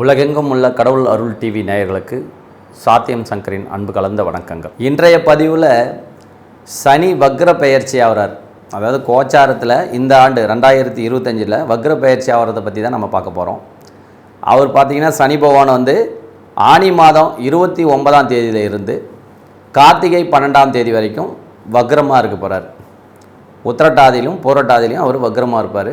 உலகெங்கும் உள்ள கடவுள் அருள் டிவி நேயர்களுக்கு சாத்தியம் சங்கரின் அன்பு கலந்த வணக்கங்கள். இன்றைய பதிவில் சனி வக்ர பெயர்ச்சி ஆகிறார் அதாவது கோச்சாரத்தில் இந்த ஆண்டு ரெண்டாயிரத்தி இருபத்தஞ்சில் வக்ர பெயர்ச்சி ஆகிறத பற்றி தான் நம்ம பார்க்க போகிறோம் அவர் பார்த்திங்கன்னா சனி பகவான் வந்து ஆனி மாதம் இருபத்தி ஒன்பதாம் தேதியில் இருந்து கார்த்திகை பன்னெண்டாம் தேதி வரைக்கும் வக்ரமாக இருக்க போகிறார் உத்திரட்டாதியிலும் பூரட்டாதியிலும் அவர் வக்ரமாக இருப்பார்.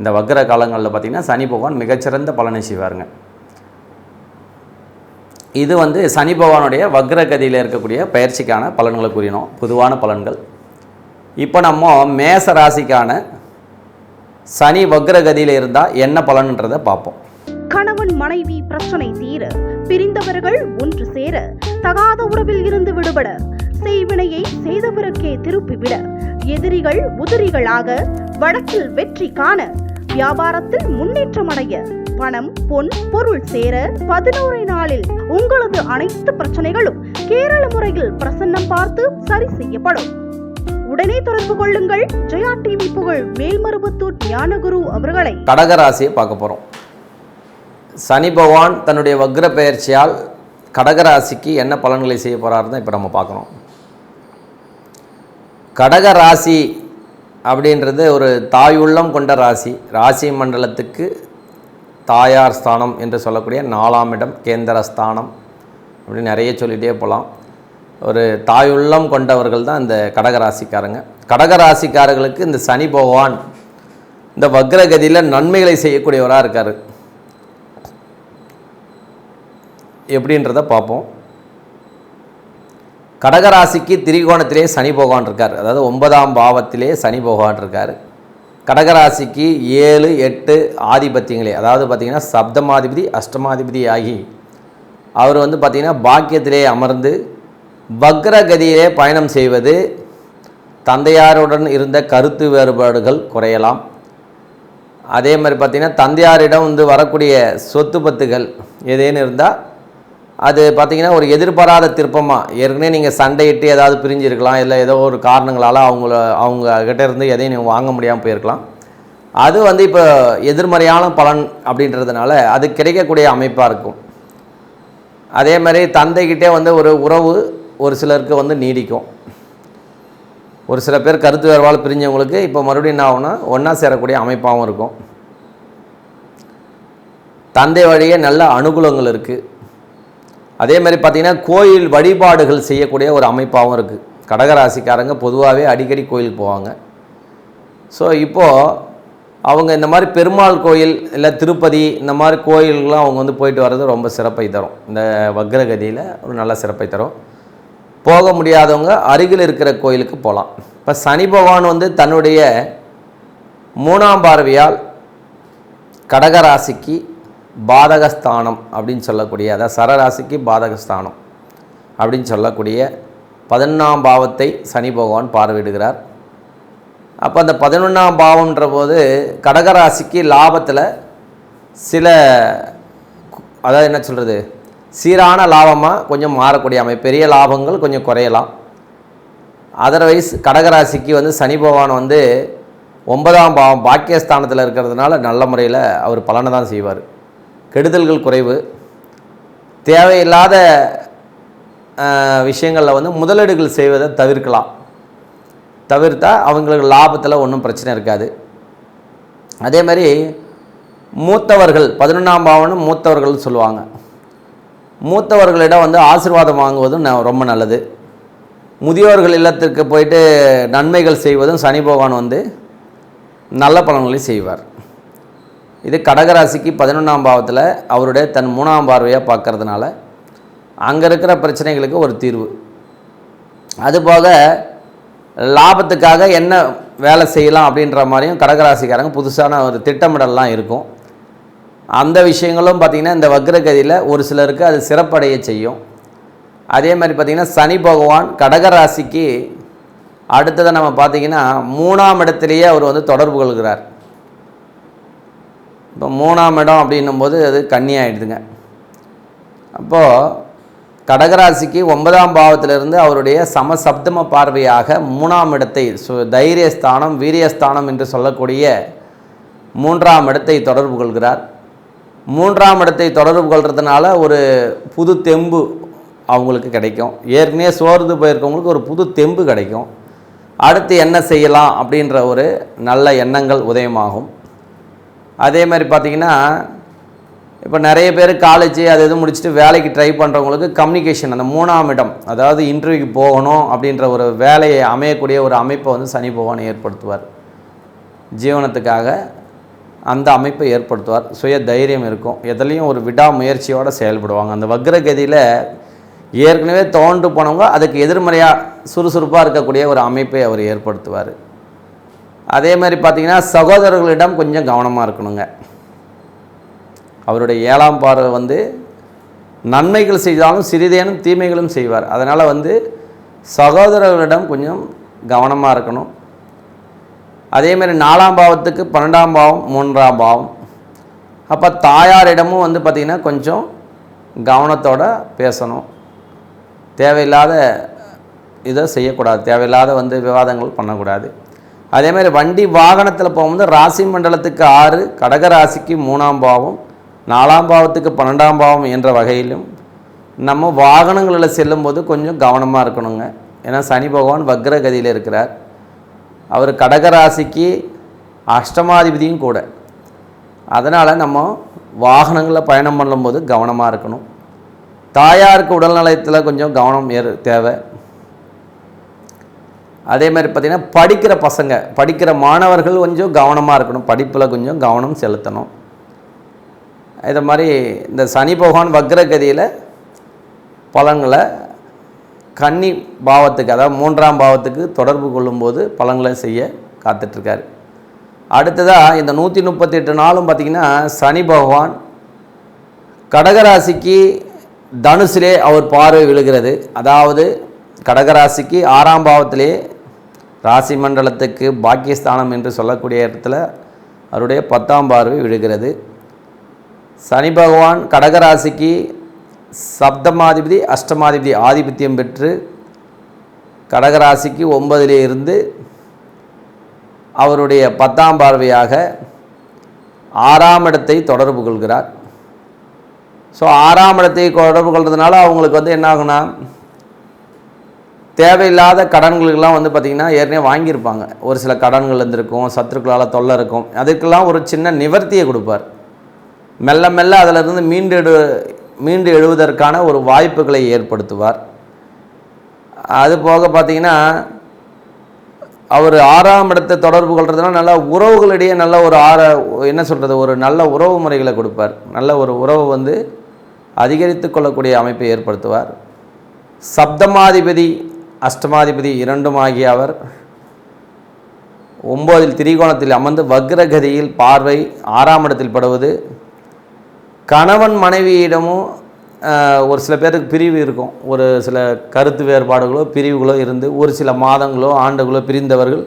இந்த வக்ர காலங்களில் பார்த்திங்கன்னா சனி பகவான் மிகச்சிறந்த பலனை செய்வாருங்க. இது வந்து சனி பகவானுடைய வக்ரகதியில் இருக்கக்கூடிய பயிற்சிக்கான பலன்களை கூறினோம். பொதுவான பலன்கள். இப்போ நம்ம மேச ராசிக்கான சனி வக்ரகதியில் இருந்தால் என்ன பலன்ன்றதை பார்ப்போம். கணவன் மனைவி பிரச்சனை தீர பிரிந்தவர்கள் ஒன்று சேர தகாத உறவில் இருந்து விடுபட செய்வினையை செய்தவருக்கே திருப்பிவிட எதிரிகள் உதிரிகளாக வடக்கில் வெற்றி காண வியாபாரத்தில் முன்னேற்றம் அடைய பணம் பொன் பொருள் சேர பதினோரு நாளில் உங்களது அனைத்து பிரச்சனைகளும் கேரள முறையில் பிரசன்னம் பார்த்து சரி செய்யப்படும். உடனே தொடர்பு கொள்ளுங்கள். ஜெயா டிவி புகழ் மேல்மருவத்தூர் ஞானகுரு அவர்களை. கடகராசியை பார்க்க போகிறோம் சனி பகவான் தன்னுடைய வக்ர பெயர்ச்சியால் கடகராசிக்கு என்ன பலன்களை செய்ய போகிறாருன்னு இப்போ நம்ம பார்க்குறோம் கடகராசி அப்படின்றது ஒரு தாயுள்ளம் கொண்ட ராசி. ராசி மண்டலத்துக்கு தாயார் ஸ்தானம் என்று சொல்லக்கூடிய நாலாம் இடம் கேந்திர ஸ்தானம் அப்படின்னு நிறைய சொல்லிகிட்டே போகலாம் ஒரு தாயுள்ளம் கொண்டவர்கள் தான் இந்த கடகராசிக்காரங்க. கடகராசிக்காரர்களுக்கு இந்த சனி பகவான் இந்த வக்ரகதியில் நன்மைகளை செய்யக்கூடியவராக இருக்கார். எப்படின்றத பார்ப்போம். கடகராசிக்கு திரிகோணத்திலே சனி பகவான் இருக்கார். அதாவது ஒன்பதாம் பாவத்திலே சனி பகவான் இருக்கார். கடகராசிக்கு ஏழு எட்டு ஆதிபத்தியங்களே. அதாவது பார்த்திங்கன்னா சப்தமாதிபதி அஷ்டமாதிபதி ஆகி அவர் வந்து பார்த்திங்கன்னா பாக்கியத்திலே அமர்ந்து வக்ரகதியிலே பயணம் செய்வது தந்தையாருடன் இருந்த கருத்து வேறுபாடுகள் குறையலாம். அதே மாதிரி பார்த்திங்கன்னா தந்தையாரிடம் வந்து வரக்கூடிய சொத்து பத்துகள் ஏதேன்னு இருந்தால் அது பார்த்திங்கன்னா ஒரு எதிர்பாராத திருப்பமாக ஏற்கனவே நீங்கள் சண்டையிட்டு ஏதாவது பிரிஞ்சிருக்கலாம் இல்லை ஏதோ ஒரு காரணங்களால் அவங்கள அவங்க கிட்டே இருந்து எதையும் நீங்கள் வாங்க முடியாமல் போயிருக்கலாம். அது வந்து இப்போ எதிர்மறையான பலன் அப்படின்றதுனால அது கிடைக்கக்கூடிய அமைப்பாக இருக்கும். அதே மாதிரி தந்தைகிட்டே வந்து ஒரு உறவு ஒரு சிலருக்கு வந்து நீடிக்கும். ஒரு சில பேர் கருத்து வேறுபாடு பிரிஞ்சவங்களுக்கு இப்போ மறுபடியும் என்ன ஆகும்னா ஒன்றா சேரக்கூடிய அமைப்பாகவும் இருக்கும். தந்தை வழியே நல்ல அனுகூலங்கள் இருக்குது அதே மாதிரி பார்த்திங்கன்னா கோயில் வழிபாடுகள் செய்யக்கூடிய ஒரு அமைப்பாகவும் இருக்குது. கடகராசிக்காரங்க பொதுவாகவே அடிக்கடி கோயிலுக்கு போவாங்க. ஸோ இப்போது அவங்க இந்த மாதிரி பெருமாள் கோயில் இல்லை திருப்பதி இந்த மாதிரி கோயிலுக்கெலாம் அவங்க வந்து போயிட்டு வர்றது ரொம்ப சிறப்பை தரும். இந்த வக்ரகதியில் ஒரு நல்ல சிறப்பை தரும். போக முடியாதவங்க அருகில் இருக்கிற கோயிலுக்கு போகலாம். இப்போ சனி பகவான் வந்து தன்னுடைய மூணாம் பார்வையால் கடகராசிக்கு பாதகஸ்தானம் அப்படின்னு சொல்லக்கூடிய அதாவது சரராசிக்கு பாதகஸ்தானம் அப்படின்னு சொல்லக்கூடிய பதினொன்றாம் பாவத்தை சனி பகவான் பார்வையிடுகிறார். அப்போ அந்த பதினொன்றாம் பாவம்ன்ற போது கடகராசிக்கு லாபத்தில் சில அதாவது என்ன சொல்கிறது சீரான லாபமாக கொஞ்சம் மாறக்கூடிய அமை பெரிய லாபங்கள் கொஞ்சம் குறையலாம். அதர்வைஸ் கடகராசிக்கு வந்து சனி பகவான் வந்து ஒன்பதாம் பாவம் பாக்கியஸ்தானத்தில் இருக்கிறதுனால நல்ல முறையில் அவர் பலனை தான் செய்வார். கெடுதல்கள் குறைவு. தேவையில்லாத விஷயங்களில் வந்து முதலீடுகள் செய்வதை தவிர்க்கலாம். தவிர்த்தால் அவங்களுக்கு லாபத்தில் ஒன்றும் பிரச்சனை இருக்காது. அதே மாதிரி மூத்தவர்கள் பதினொன்றாம் பாவனும் மூத்தவர்கள்னு சொல்லுவாங்க. மூத்தவர்களிடம் வந்து ஆசிர்வாதம் வாங்குவதும் ரொம்ப நல்லது. முதியோர்கள் இல்லத்திற்கு போயிட்டு நன்மைகள் செய்வதும் சனி பகவான் வந்து நல்ல பலன்களை செய்வார். இது கடகராசிக்கு பதினொன்றாம் பாவத்தில் அவருடைய தன் மூணாம் பார்வையாக பார்க்கறதுனால அங்கே இருக்கிற பிரச்சனைகளுக்கு ஒரு தீர்வு. அதுபோக லாபத்துக்காக என்ன வேலை செய்யலாம் அப்படின்ற மாதிரியும் கடகராசிக்காரங்க புதுசான ஒரு திட்டமிடல்லாம் இருக்கும். அந்த விஷயங்களும் பார்த்திங்கன்னா இந்த வக்ரகதியில் ஒரு சிலருக்கு அது சிறப்படைய செய்யும். அதே மாதிரி பார்த்திங்கன்னா சனி பகவான் கடகராசிக்கு அடுத்ததை நம்ம பார்த்திங்கன்னா மூணாம் இடத்துலையே அவர் வந்து தொடர்பு கொள்கிறார். இப்போ மூணாம் இடம் அப்படின்னும் போது அது கன்னியாயிடுதுங்க. அப்போது கடகராசிக்கு ஒன்பதாம் பாவத்திலிருந்து அவருடைய சமசப்தம பார்வையாக மூணாம் இடத்தை சு தைரியஸ்தானம் வீரியஸ்தானம் என்று சொல்லக்கூடிய மூன்றாம் இடத்தை தொடர்பு கொள்கிறார். மூன்றாம் இடத்தை தொடர்பு கொள்கிறதுனால ஒரு புது தெம்பு அவங்களுக்கு கிடைக்கும். ஏற்கனவே சோர்ந்து போயிருக்கவங்களுக்கு ஒரு புது தெம்பு கிடைக்கும். அடுத்து என்ன செய்யலாம் அப்படின்ற ஒரு நல்ல எண்ணங்கள் உதயமாகும். அதே மாதிரி பார்த்திங்கன்னா இப்போ நிறைய பேர் காலேஜ் அது இது முடிச்சுட்டு வேலைக்கு ட்ரை பண்ணுறவங்களுக்கு கம்யூனிகேஷன் அந்த மூணாம் இடம் அதாவது இன்டர்வியூக்கு போகணும் அப்படின்ற ஒரு வேலையை அமையக்கூடிய ஒரு அமைப்பை வந்து சனி பகவான் ஏற்படுத்துவார். ஜீவனத்துக்காக அந்த அமைப்பை ஏற்படுத்துவார். சுய தைரியம் இருக்கும். எதுலேயும் ஒரு விடாமுயற்சியோடு செயல்படுவாங்க. அந்த வக்ரகதியில் ஏற்கனவே தோண்டு போனவங்க அதுக்கு எதிர்மறையாக சுறுசுறுப்பாக இருக்கக்கூடிய ஒரு அமைப்பை அவர் ஏற்படுத்துவார். அதே மாதிரி பார்த்தீங்கன்னா சகோதரர்களிடம் கொஞ்சம் கவனமாக இருக்கணுங்க. அவருடைய ஏழாம் பார்வை வந்து நன்மைகள் செய்தாலும் சிறிதேனும் தீமைகளும் செய்வார். அதனால் வந்து சகோதரர்களிடம் கொஞ்சம் கவனமாக இருக்கணும். அதே மாதிரி நாலாம் பாவத்துக்கு பன்னெண்டாம் பாவம் மூன்றாம் பாவம். அப்போ தாயாரிடமும் வந்து பார்த்திங்கன்னா கொஞ்சம் கவனத்தோடு பேசணும். தேவையில்லாத இதை செய்யக்கூடாது. தேவையில்லாத வந்து விவாதங்கள் பண்ணக்கூடாது. அதே மாதிரி வண்டி வாகனத்தில் போகும்போது ராசி மண்டலத்துக்கு ஆறு கடக ராசிக்கு மூணாம் பாவம் நாலாம் பாவத்துக்கு பன்னெண்டாம் பாவம் என்ற வகையிலும் நம்ம வாகனங்களில் செல்லும்போது கொஞ்சம் கவனமாக இருக்கணுங்க. ஏன்னா சனி பகவான் வக்ரகதியில் இருக்கிறார். அவர் கடக ராசிக்கு அஷ்டமாதிபதியும் கூட. அதனால் நம்ம வாகனங்களில் பயணம் பண்ணும்போது கவனமாக இருக்கணும். தாயாருக்கு உடல்நலத்தில் கொஞ்சம் கவனம் ஏ தேவை. அதே மாதிரி பார்த்திங்கன்னா படிக்கிற பசங்க படிக்கிற மாணவர்கள் கொஞ்சம் கவனமாக இருக்கணும். படிப்பில் கொஞ்சம் கவனம் செலுத்தணும். இதை மாதிரி இந்த சனி பகவான் வக்ரகதியில் பலன்களை கன்னி பாவத்துக்கு அதாவது மூன்றாம் பாவத்துக்கு தொடர்பு கொள்ளும்போது பலன்களை செய்ய காத்துட்ருக்காரு. அடுத்ததாக இந்த நூற்றி முப்பத்தெட்டு நாளும் பார்த்திங்கன்னா சனி பகவான் கடகராசிக்கு தனுசிலே அவர் பார்வை விழுகிறது. அதாவது கடகராசிக்கு ஆறாம் பாவத்திலே ராசி மண்டலத்துக்கு பாக்கியஸ்தானம் என்று சொல்லக்கூடிய இடத்துல அவருடைய பத்தாம் பார்வை விழுகிறது. சனி பகவான் கடகராசிக்கு சப்தமாதிபதி அஷ்டமாதிபதி ஆதிபத்தியம் பெற்று கடகராசிக்கு ஒன்பதிலே இருந்து அவருடைய பத்தாம் பார்வையாக ஆறாம் இடத்தை தொடர்பு கொள்கிறார். ஸோ ஆறாம் இடத்தை தொடர்பு கொள்றதுனால அவங்களுக்கு வந்து என்ன ஆகுனா தேவையில்லாத கடன்களுக்கெல்லாம் வந்து பார்த்திங்கன்னா ஏற்கனவே வாங்கியிருப்பாங்க. ஒரு சில கடன்கள் இருந்திருக்கும் சத்துருக்களால் தொல்லை இருக்கும். அதுக்கெல்லாம் ஒரு சின்ன நிவர்த்தியை கொடுப்பார். மெல்ல மெல்ல அதிலிருந்து மீண்டு எடு மீண்டு எழுவதற்கான ஒரு வாய்ப்புகளை ஏற்படுத்துவார். அது போக பார்த்தீங்கன்னா அவர் ஆறாம் இடத்தை தொடர்பு கொள்றதுனால நல்ல உறவுகளிடையே நல்ல ஒரு ஆற என்ன சொல்கிறது ஒரு நல்ல உறவு முறைகளை கொடுப்பார். நல்ல ஒரு உறவு வந்து அதிகரித்து கொள்ளக்கூடிய அமைப்பை ஏற்படுத்துவார். சப்தமாதிபதி அஷ்டமாதிபதி இரண்டும் ஆகிய அவர் ஒம்போதில் திரிகோணத்தில் அமர்ந்து வக்ரகதியில் பார்வை ஆறாம் இடத்தில் படுவது. கணவன் மனைவியிடமும் ஒரு சில பேருக்கு பிரிவு இருக்கும். ஒரு சில கருத்து வேறுபாடுகளோ பிரிவுகளோ இருந்து ஒரு சில மாதங்களோ ஆண்டுகளோ பிரிந்தவர்கள்.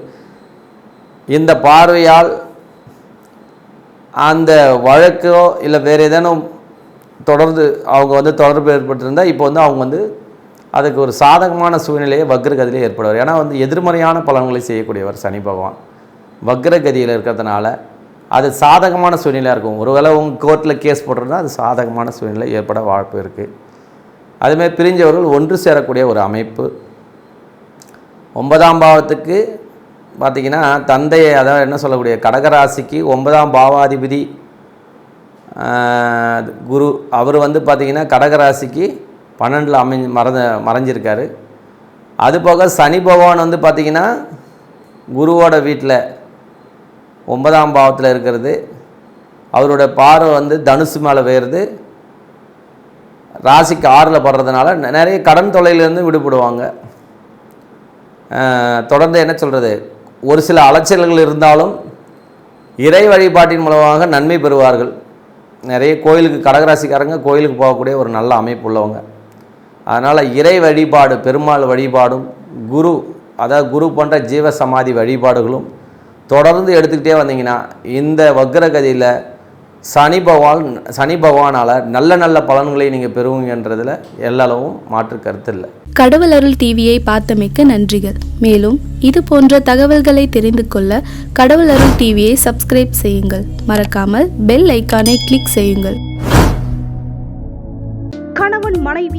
இந்த பார்வையால் அந்த வழக்கோ இல்லை வேறு ஏதேனும் தொடர்ந்து அவங்க வந்து தொடர்பு ஏற்பட்டிருந்தால் இப்போ வந்து அவங்க வந்து அதுக்கு ஒரு சாதகமான சூழ்நிலையை வக்ரகதியிலே ஏற்படுவார். ஏன்னா வந்து எதிர்மறையான பலன்களை செய்யக்கூடியவர் சனி பகவான். வக்ரகதியில் இருக்கிறதுனால அது சாதகமான சூழ்நிலையாக இருக்கும். ஒருவேளை உங்கள் கோர்ட்டில் கேஸ் போட்டிருந்தா அது சாதகமான சூழ்நிலை ஏற்பட வாய்ப்பு இருக்குது அதுமாரி பிரிஞ்சவர்கள் ஒன்று சேரக்கூடிய ஒரு அமைப்பு. ஒன்பதாம் பாவத்துக்கு பார்த்திங்கன்னா தந்தையை அதாவது என்ன சொல்லக்கூடிய கடகராசிக்கு ஒன்பதாம் பாவாதிபதி குரு அவர் வந்து பார்த்திங்கன்னா கடகராசிக்கு பன்னெண்டில் அமைஞ்சு மறந்த மறைஞ்சிருக்காரு. அது போக சனி பகவான் வந்து பார்த்திங்கன்னா குருவோட வீட்டில் ஒன்பதாம் பாவத்தில் இருக்கிறது. அவரோட பார்வை வந்து தனுசு மேலே பெயருது ராசிக்கு ஆறில் படுறதுனால நிறைய கடன் தொலைலேருந்து விடுபடுவாங்க. தொடர்ந்து என்ன சொல்கிறது ஒரு சில அலைச்சல்கள் இருந்தாலும் இறை வழிபாட்டின் மூலமாக நன்மை பெறுவார்கள். நிறைய கோயிலுக்கு கடகராசிக்காரங்க கோயிலுக்கு போகக்கூடிய ஒரு நல்ல அமைப்பு உள்ளவங்க. அதனால் இறை வழிபாடு பெருமாள் வழிபாடும் குரு அதாவது குரு போன்ற ஜீவ சமாதி வழிபாடுகளும் தொடர்ந்து எடுத்துக்கிட்டே வந்தீங்கன்னா இந்த வக்ரகதியில் சனி பகவான் சனி பகவானால் நல்ல நல்ல பலன்களை நீங்கள் பெறுவீங்கன்றதில் எல்லளவும் மாற்று கருத்து இல்லை. கடவுள் அருள் டிவியை பார்த்தமைக்க நன்றிகள். மேலும் இது போன்ற தகவல்களை தெரிந்து கொள்ள கடவுள் அருள் டிவியை சப்ஸ்கிரைப் செய்யுங்கள். மறக்காமல் பெல் ஐக்கானை கிளிக் செய்யுங்கள். கணவன் மனைவி